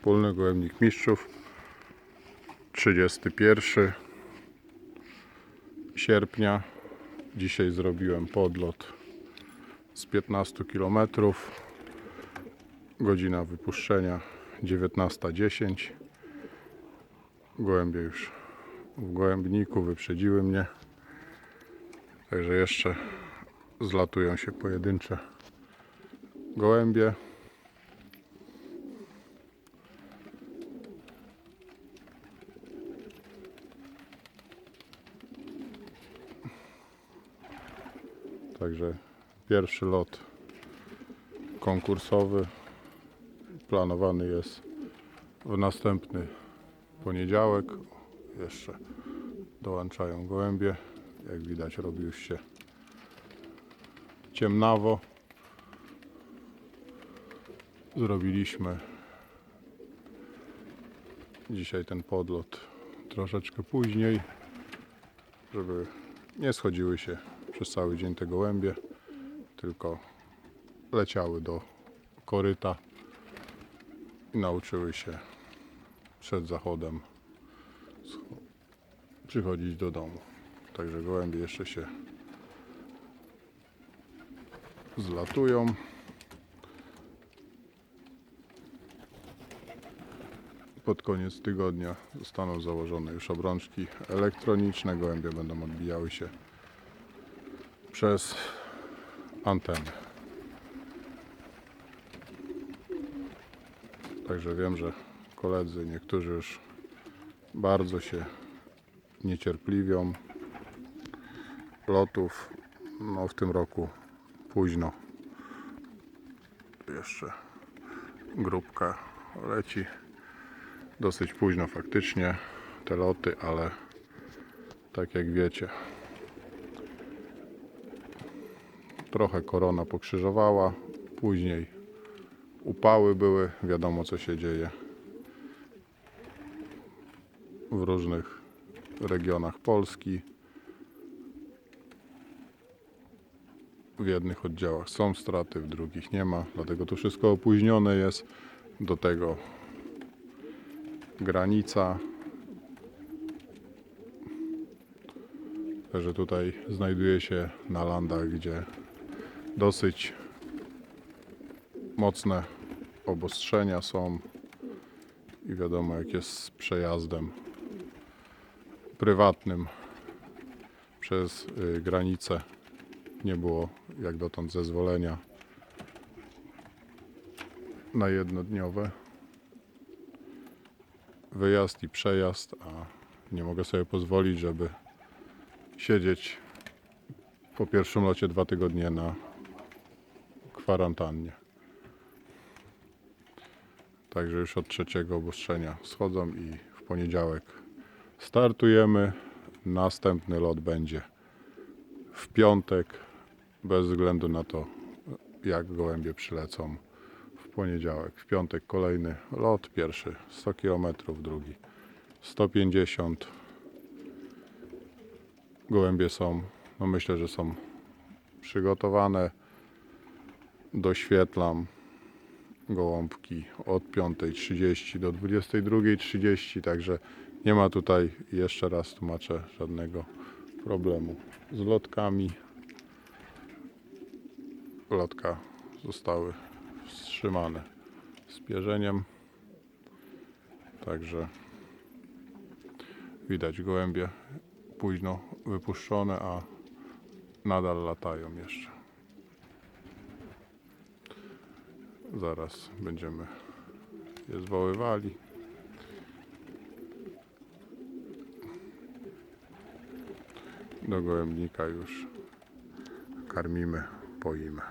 Wspólny Gołębnik Mistrzów 31 sierpnia. Dzisiaj zrobiłem podlot z 15 km. Godzina wypuszczenia 19.10. Gołębie już w gołębniku wyprzedziły mnie. Także jeszcze zlatują się pojedyncze gołębie. Także pierwszy lot konkursowy planowany jest w następny poniedziałek. Jeszcze dołączają gołębie. Jak widać robi już się ciemnawo. Zrobiliśmy dzisiaj ten podlot troszeczkę później, żeby nie schodziły się przez cały dzień te gołębie, tylko leciały do koryta i nauczyły się przed zachodem przychodzić do domu. Także gołębie jeszcze się zlatują. Pod koniec tygodnia zostaną założone już obrączki elektroniczne. Gołębie będą odbijały się przez antenę. Także wiem, że koledzy niektórzy już bardzo się niecierpliwią lotów. No w tym roku późno. Jeszcze grupka leci dosyć późno faktycznie te loty, ale tak jak wiecie trochę korona pokrzyżowała, później upały były, wiadomo co się dzieje w różnych regionach Polski. W jednych oddziałach są straty, w drugich nie ma, dlatego to wszystko opóźnione jest. Do tego granica. Także tutaj znajduje się na landach, gdzie dosyć mocne obostrzenia są i wiadomo jak jest z przejazdem prywatnym przez y, granicę. Nie było jak dotąd zezwolenia na jednodniowe wyjazd i przejazd, a nie mogę sobie pozwolić, żeby siedzieć po pierwszym locie dwa tygodnie na kwarantannie. Także już od trzeciego obostrzenia schodzą i w poniedziałek startujemy. Następny lot będzie w piątek, bez względu na to, jak gołębie przylecą w poniedziałek. W piątek kolejny lot, pierwszy 100 km, drugi 150. Gołębie są, no myślę, że są przygotowane. Doświetlam gołąbki od 5.30 do 22.30, także nie ma tutaj, jeszcze raz tłumaczę, żadnego problemu z lotkami. Lotka zostały wstrzymane z pierzeniem, także widać gołębie późno wypuszczone, a nadal latają jeszcze. Zaraz będziemy je zwoływali. Do gołębnika już karmimy, poimy.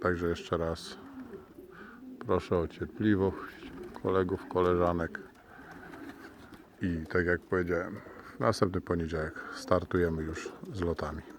Także jeszcze raz proszę o cierpliwość kolegów, koleżanek. I tak jak powiedziałem, w następny poniedziałek startujemy już z lotami.